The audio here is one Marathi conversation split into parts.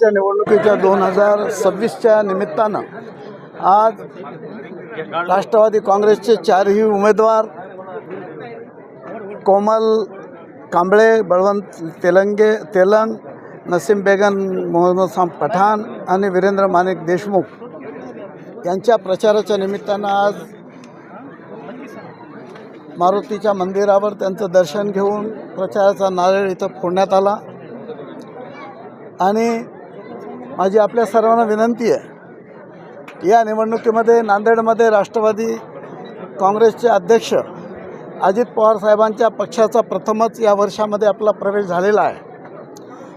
लोकसभेच्या निवडणुकीच्या दोन हजार सव्वीसच्या निमित्तानं आज राष्ट्रवादी काँग्रेसचे चारही उमेदवार कोमल कांबळे बळवंत तेलंगे तेलंग नसीम बेगन मोहम्मद साम पठाण आणि वीरेंद्र माणिक देशमुख यांच्या प्रचाराच्या निमित्तानं आज मारुतीच्या मंदिरावर त्यांचं दर्शन घेऊन प्रचाराचा नारळ इथं फोडण्यात आला. आणि माझी आपल्या सर्वांना विनंती आहे. या निवडणुकीमध्ये नांदेडमध्ये राष्ट्रवादी काँग्रेसचे अध्यक्ष अजित पवार साहेबांच्या पक्षाचा प्रथमच या वर्षामध्ये आपला प्रवेश झालेला आहे.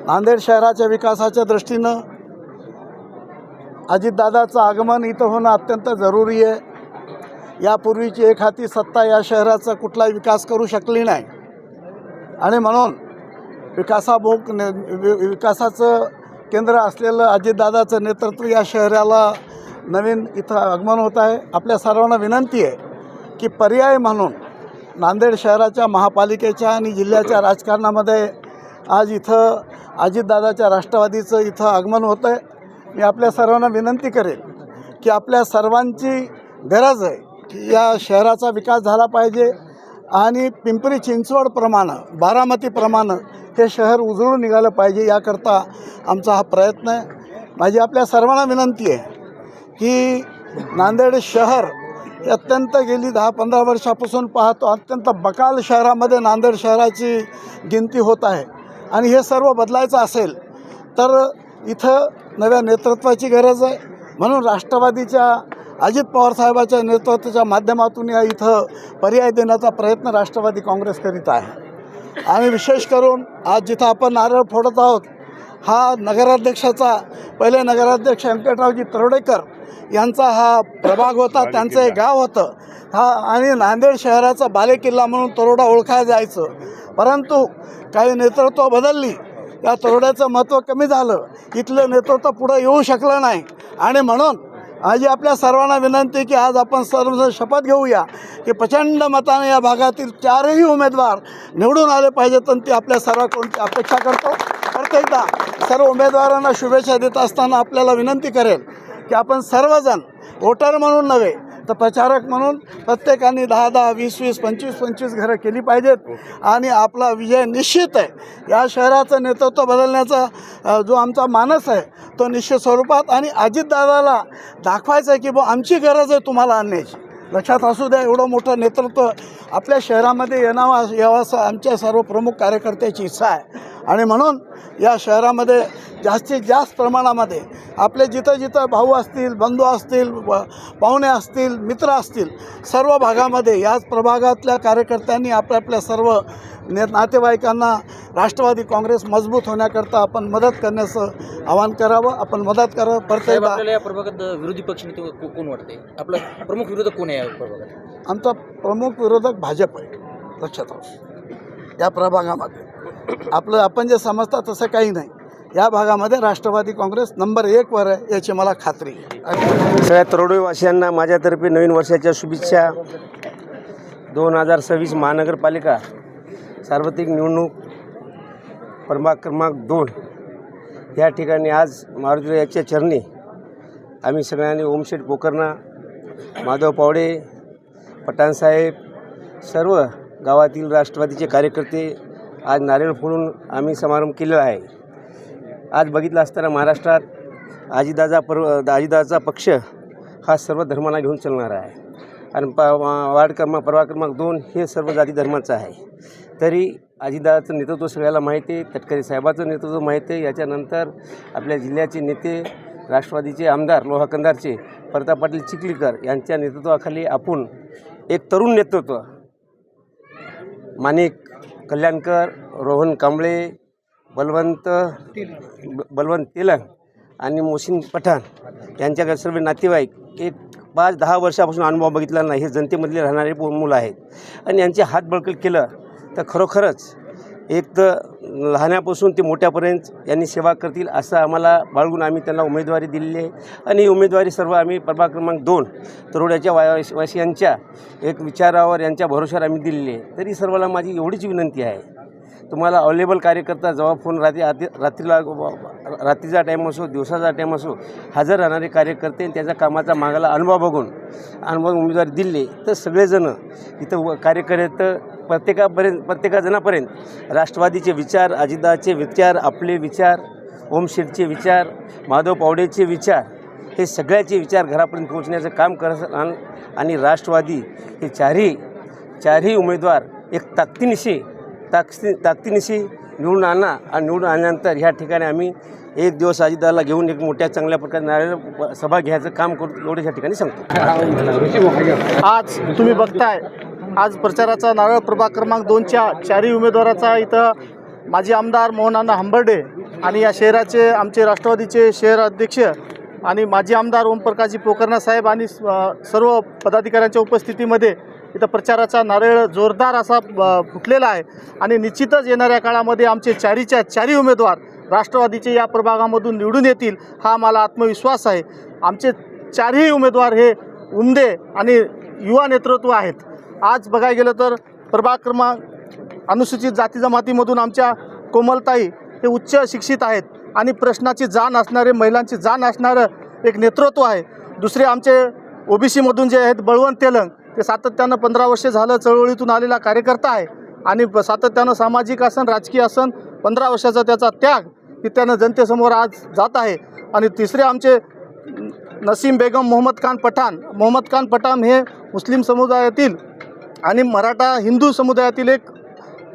नांदेड शहराच्या विकासाच्या दृष्टीनं अजितदादाचं आगमन इथं होणं अत्यंत जरुरी आहे. यापूर्वीची एक हाती सत्ता या शहराचा कुठलाही विकास करू शकली नाही. आणि म्हणून विकासाभोग ने वि- विकासाचं केंद्र असलेलं अजितदादाचं नेतृत्व या शहराला नवीन इथं आगमन होत आहे. आपल्या सर्वांना विनंती आहे की पर्याय म्हणून नांदेड शहराच्या महापालिकेच्या आणि जिल्ह्याच्या राजकारणामध्ये आज इथं अजितदादाच्या राष्ट्रवादीचं इथं आगमन होतं आहे. मी आपल्या सर्वांना विनंती करेन की आपल्या सर्वांची गरज आहे की या शहराचा विकास झाला पाहिजे. आणि पिंपरी चिंचवडप्रमाणे बारामतीप्रमाणे हे शहर उजळून निघालं पाहिजे याकरता आमचा हा प्रयत्न आहे. माझी आपल्या सर्वांना विनंती आहे की नांदेड शहर हे अत्यंत गेली दहा पंधरा वर्षापासून पाहतो अत्यंत बकाल शहरामध्ये नांदेड शहराची गिनती होत आहे. आणि हे सर्व बदलायचं असेल तर इथं नव्या नेतृत्वाची गरज आहे. म्हणून राष्ट्रवादीच्या अजित पवार साहेबाच्या नेतृत्वाच्या माध्यमातून या इथं पर्याय देण्याचा प्रयत्न राष्ट्रवादी काँग्रेस करीत आहे. आणि विशेष करून आज जिथं आपण नारळ फोडत आहोत हा नगराध्यक्षाचा पहिले नगराध्यक्ष व्यंकटरावजी तरोडेकर यांचा हा प्रभाग होता त्यांचं एक गाव होतं. हा आणि नांदेड शहराचा बालेकिल्ला म्हणून तरोडा ओळखायला जायचं. परंतु काही नेतृत्व बदलली. या तरोड्याचं महत्त्व कमी झालं. इथलं नेतृत्व पुढं येऊ शकलं नाही. आणि म्हणून आज आपल्या सर्वांना विनंती आहे की आज आपण सर्वजण शपथ घेऊया की प्रचंड मताने या भागातील चारही उमेदवार निवडून आले पाहिजेत आणि ते आपल्या सर्वांकडून अपेक्षा करतो. परत एकदा सर्व उमेदवारांना शुभेच्छा देत असताना आपल्याला विनंती करेल की आपण सर्वजण वोटर म्हणून नव्हे तर प्रचारक म्हणून प्रत्येकाने दहा दहा वीस वीस पंचवीस पंचवीस घरं केली पाहिजेत. आणि आपला विजय निश्चित आहे. या शहराचं नेतृत्व बदलण्याचा जो आमचा मानस आहे तो निश्चित स्वरूपात आणि अजितदादाला दाखवायचं आहे की बुवा आमची गरज आहे तुम्हाला आणण्याची. लक्षात असू द्या एवढं मोठं नेतृत्व आपल्या शहरामध्ये येणावा यावं आमच्या सर्व प्रमुख कार्यकर्त्याची इच्छा आहे. आणि म्हणून या शहरामध्ये जास्तीत जास्त प्रमाणामध्ये आपले जिथं जिथं भाऊ असतील बंधू असतील पाहुणे असतील मित्र असतील सर्व भागामध्ये याच प्रभागातल्या कार्यकर्त्यांनी आपल्या आपल्या सर्व ने नातेवाईकांना राष्ट्रवादी काँग्रेस मजबूत होण्याकरता आपण मदत करण्याचं आवाहन करावं आपण मदत करावं. परत साहेब एकदा आपल्याला या प्रभागात विरोधी पक्ष नेते को- कोण वाटते आपला प्रमुख विरोधक कोण आहे या प्रभागात? आमचा प्रमुख विरोधक भाजप आहे. लक्षात राहू या प्रभागामध्ये आपलं आपण जे समजता तसं काही नाही. या भागामध्ये राष्ट्रवादी काँग्रेस नंबर एकवर आहे याची मला खात्री आहे. सगळ्या तरोडीवासियांना माझ्यातर्फे नवीन वर्षाच्या शुभेच्छा. दोन हजार सव्वीस महानगरपालिका सार्वत्रिक निवडणूक प्रभाग क्रमांक दोन. या ठिकाणी आज मारुती याच्या चरणी आम्ही सगळ्यांनी ओमशेठ पोकर्णा माधव पावडे पठाणसाहेब सर्व गावातील राष्ट्रवादीचे कार्यकर्ते आज नारळ फोडून आम्ही समारंभ केलेला आहे. आज बघितलं असताना महाराष्ट्रात आजीदाचा पर्व आजीदाचा पक्ष हा सर्व धर्मांना घेऊन चालणारा आहे. आणि प वा- वार्ड क्रमांक क्रमांक दोन हे सर्व जाती धर्माचं आहे. तरी आजीदाचं नेतृत्व सगळ्याला माहिती आहे तटकरे साहेबाचं नेतृत्व माहिती आहे. याच्यानंतर आपल्या जिल्ह्याचे नेते राष्ट्रवादीचे आमदार लोहाकंदारचे प्रताप पाटील चिखलीकर यांच्या नेतृत्वाखाली आपण एक तरुण नेतृत्व. माणिक कल्याणकर रोहन कांबळे बलवंत ब- बलवंत तेलंग आणि मोहसिन पठाण यांच्याकडे सर्व नातेवाईक एक पाच दहा वर्षापासून अनुभव बघितला नाही. हे जनतेमधले राहणारे मुलं आहेत. आणि यांचे हात बळकट केलं तर खरोखरच एक तर लहानापासून ते मोठ्यापर्यंत यांनी सेवा करतील असं आम्हाला बाळगून आम्ही त्यांना उमेदवारी दिलेली आहे. आणि ही उमेदवारी सर्व आम्ही प्रभाग क्रमांक दोन तरोड्याच्या वाय वासियांच्या एक विचारावर यांच्या भरोश्यावर आम्ही दिलेली आहे. तरी सर्वाला माझी एवढीच विनंती आहे तुम्हाला अवेलेबल कार्यकर्ता जेव्हा फोन रात्री आधी रात्रीला रात्रीचा टाईम असो दिवसाचा टाईम असो हजर राहणारे कार्यकर्ते आणि त्याच्या कामाचा मागाला अनुभव बघून अनुभव उमेदवारी दिले तर सगळेजणं इथं व- कार्यकर्ते प्रत्येकापर्यंत प्रत्येकाजणापर्यंत राष्ट्रवादीचे विचार अजिदाचे विचार आपले विचार ओमशेठचे विचार माधव पावडेचे विचार हे सगळ्याचे विचार घरापर्यंत पोहोचण्याचं काम करत आणि राष्ट्रवादी हे चारही चारही उमेदवार एक ताकदीनिशी ताकदी ताकदीनिशी निवडून आणा आणि निवडून आणल्यानंतर ह्या ठिकाणी आम्ही एक दिवस अजितदाला घेऊन एक मोठ्या चांगल्या प्रकारे नारळ सभा घ्यायचं काम करू एवढं ह्या ठिकाणी सांगतो. आज तुम्ही बघताय आज प्रचाराचा नारळ प्रभाग क्रमांक दोनच्या चारही उमेदवाराचा इथं माजी आमदार मोहनाना हंबर्डे आणि या शहराचे आमचे राष्ट्रवादीचे शहर अध्यक्ष आणि माजी आमदार ओमप्रकाशजी पोकर्णा साहेब आणि सर्व पदाधिकाऱ्यांच्या उपस्थितीमध्ये इथं प्रचाराचा नारळ जोरदार असा फुटलेला आहे. आणि निश्चितच येणाऱ्या काळामध्ये आमचे चारीच्या चारी उमेदवार राष्ट्रवादीचे या प्रभागामधून निवडून येतील हा मला आत्मविश्वास आहे. आमचे चारही उमेदवार हे उमदे आणि युवा नेतृत्व आहेत. आज बघायला गेलं तर प्रभाग क्रमांक अनुसूचित जाती जमातीमधून आमच्या कोमलताई हे उच्च शिक्षित आहेत आणि प्रश्नाची जाण असणारे महिलांची जाण असणारं एक नेतृत्व आहे. दुसरे आमचे ओबीसीमधून जे आहेत बळवंत तेलंग ते सातत्यानं पंधरा वर्षे झालं चळवळीतून आलेला कार्यकर्ता आहे. आणि सातत्यानं सामाजिक असन राजकीय असन पंधरा वर्षाचा त्याचा त्याग की त्यानं जनतेसमोर आज जात आहे. आणि तिसरे आमचे नसीम बेगम मोहम्मद खान पठाण मोहम्मद खान पठाण हे मुस्लिम समुदायातील आणि मराठा हिंदू समुदायातील एक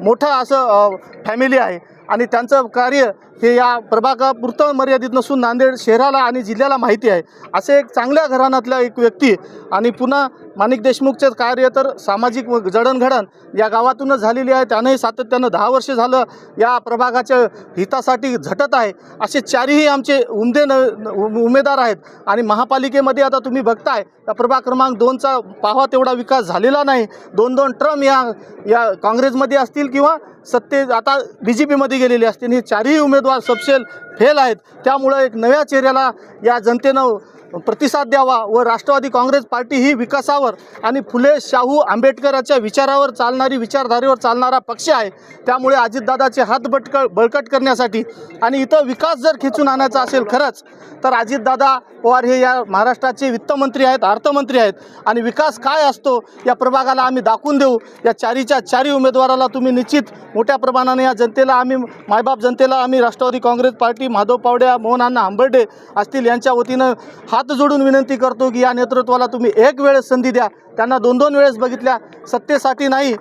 मोठं असं फॅमिली आहे. आणि त्यांचं कार्य हे या प्रभागापुरतं मर्यादित नसून नांदेड शहराला आणि जिल्ह्याला माहिती आहे. असे एक चांगल्या घराण्यातला एक व्यक्ती आणि पुन्हा माणिक देशमुखचे कार्य तर सामाजिक व जडणघडण या गावातूनच झालेली आहे. त्यानंही सातत्यानं दहा वर्ष झालं या प्रभागाच्या हितासाठी झटत आहे. असे चारही आमचे उमदे न उमेदवार आहेत. आणि महापालिकेमध्ये आता तुम्ही बघताय या प्रभाग क्रमांक दोनचा पाहावा तेवढा विकास झालेला नाही. दोन दोन ट्रम या या काँग्रेसमध्ये असतील किंवा सत्ते आता बी जे पीमध्ये गेलेले असतील. हे चारही उमेदवार सबसेल फेल आहेत. त्यामुळं एक नव्या चेहऱ्याला या जनतेनं प्रतिसाद द्यावा व राष्ट्रवादी काँग्रेस पार्टी ही विकासावर आणि फुले शाहू आंबेडकराच्या विचारावर चालणारी विचारधारेवर चालणारा पक्ष आहे. त्यामुळे अजितदादाचे हात बटक बळकट करण्यासाठी आणि इथं विकास जर खेचून आणायचा असेल खरंच तर अजितदादा पवार हे या महाराष्ट्राचे वित्तमंत्री आहेत अर्थमंत्री आहेत. आणि विकास काय असतो या प्रभागाला आम्ही दाखवून देऊ. या चारीच्या चारी उमेदवाराला तुम्ही निश्चित मोठ्या प्रमाणाने या जनतेला आम्ही मायबाप जनतेला आम्ही राष्ट्रवादी काँग्रेस पार्टी माधव पावड्या मोहन अण्णा आंबर्डे असतील यांच्या वतीनं हा हात जोडून विनंती करतो की या नेतृत्वाला तुम्ही एक वेळेस संधी द्या. त्यांना दोन दोन वेळेस बघितल्या सत्तेसाठी नाही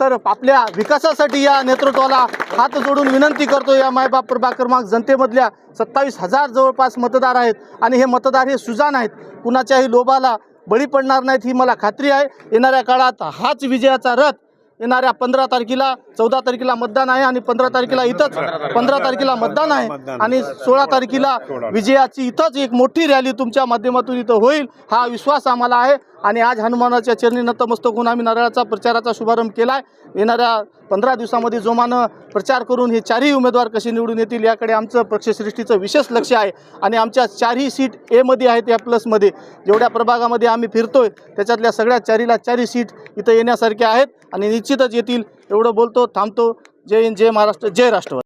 तर आपल्या विकासासाठी या नेतृत्वाला हात जोडून विनंती करतो. या मायबाप प्रभाग क्रमांक जनतेमधल्या सत्तावीस हजार जवळपास मतदार आहेत आणि हे मतदार हे सुजान आहेत. कुणाच्याही लोभाला बळी पडणार नाहीत ही मला खात्री आहे. येणाऱ्या काळात हाच विजयाचा रथ येणाऱ्या पंधरा तारखेला चौदा तारखेला मतदान आहे आणि पंधरा तारखेला इथंच पंधरा तारखेला मतदान आहे. आणि सोळा तारखेला विजयाची इथंच एक मोठी रॅली तुमच्या माध्यमातून इथं होईल हा विश्वास आम्हाला आहे. आणि आज हनुमानाच्या चरणी नतमस्तक होऊन आम्ही नारळाचा प्रचाराचा शुभारंभ केला आहे येणाऱ्या पंधरा दिवसामध्ये जोमानं प्रचार करून हे चारही उमेदवार कसे निवडून येतील याकडे आमचं पक्षश्रेष्ठीचं विशेष लक्ष आहे. आणि आमच्या चारही सीट एमध्ये आहेत या प्लसमध्ये जेवढ्या प्रभागामध्ये आम्ही फिरतोय त्याच्यातल्या सगळ्या चारीला चारही सीट इथं येण्यासारख्या आहेत. आणि निश्चितच येतील. एवढं बोलतो थांबतो. जय हिंद जय महाराष्ट्र जय राष्ट्रवाद.